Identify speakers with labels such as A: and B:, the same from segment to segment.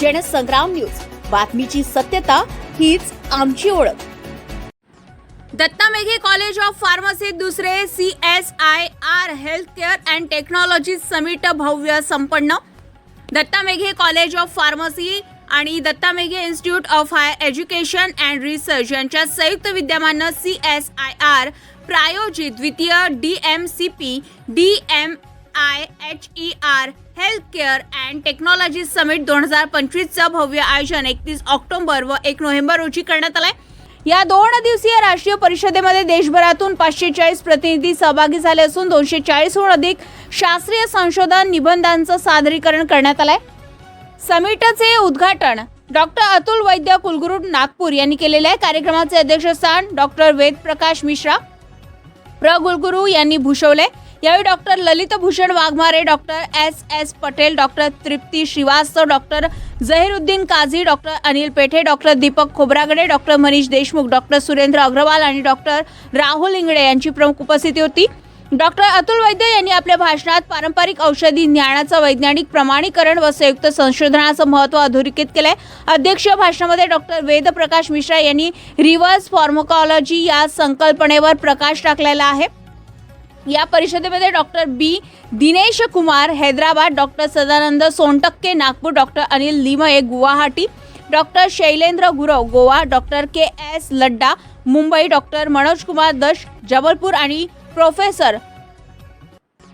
A: Jansangram news. बातमीची सत्यता हीच आमची ओळख.
B: Datta Meghe college of pharmacy दुसरे C S I R health care and technology summit भव्य संपन्न. Datta Meghe college of pharmacy आणि Datta Meghe institute of higher education and research यांच्या संयुक्त विद्यमानं सी एस आय आर प्रायोजित द्वितीय D M C P D M I H E R health care and technology summit दोन हजार पंचवीसचं भव्य आयोजन एकतीस ऑक्टोबर व एक नोव्हेंबर रोजी करण्यात आलंय. या दोन दिवसीय राष्ट्रीय परिषदेमध्ये देशभरातून पाचशे चाळीस प्रतिनिधी सहभागी झाले असून दोनशे चाळीसहून अधिक शास्त्रीय संशोधन निबंधांचं सादरीकरण करण्यात आलंय. समिटचे उद्घाटन डॉक्टर अतुल वैद्य कुलगुरू नागपूर यांनी केलेले आहे. कार्यक्रमाचे अध्यक्षस्थान डॉक्टर वेद प्रकाश मिश्रा प्र. कुलगुरू यांनी भूषवले यावेळी doctor Lalit Bhushan Waghmare doctor S S Patel doctor Trupti Shrivastava doctor Zahiruddin Kazi doctor Anil Pethe doctor Deepak Khobragade doctor Manish Deshmukh doctor Surendra Agrawal आणि डॉक्टर राहुल इंगडे यांची प्रमुख उपस्थिती होती. डॉक्टर अतुल वैद्य यांनी आपल्या भाषणात पारंपरिक औषधी ज्ञानाचं वैज्ञानिक प्रमाणीकरण व संयुक्त संशोधनाचं महत्त्व अधोरेखित केलं आहे अध्यक्षीय भाषणामध्ये डॉक्टर वेद प्रकाश मिश्रा यांनी रिव्हर्स फॉर्मोकॉलॉजी या संकल्पनेवर प्रकाश टाकलेला आहे. या परिषदेमध्ये doctor B Dinesh Kumar Hyderabad doctor Sadanand Sontakke Nagpur doctor Anil Limaye Guwahati doctor Shailendra Gurav Goa doctor K S Ladda Mumbai doctor Manoj Kumar Dash Jabalpur आणि प्रोफेसर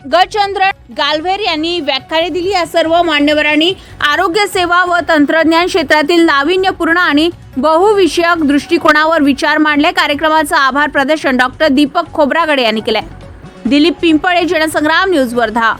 B: गचंद्र गालवेर यांनी व्याख्याने दिली. या सर्व मान्यवरांनी आरोग्य सेवा व तंत्रज्ञान क्षेत्रातील नाविन्यपूर्ण आणि बहुविषयक दृष्टिकोनावर विचार मांडले. कार्यक्रमाचं आभार प्रदर्शन डॉक्टर दीपक खोब्रागडे यांनी केलंय. दिलीप पिंपळे जनसंग्राम न्यूज वर्धा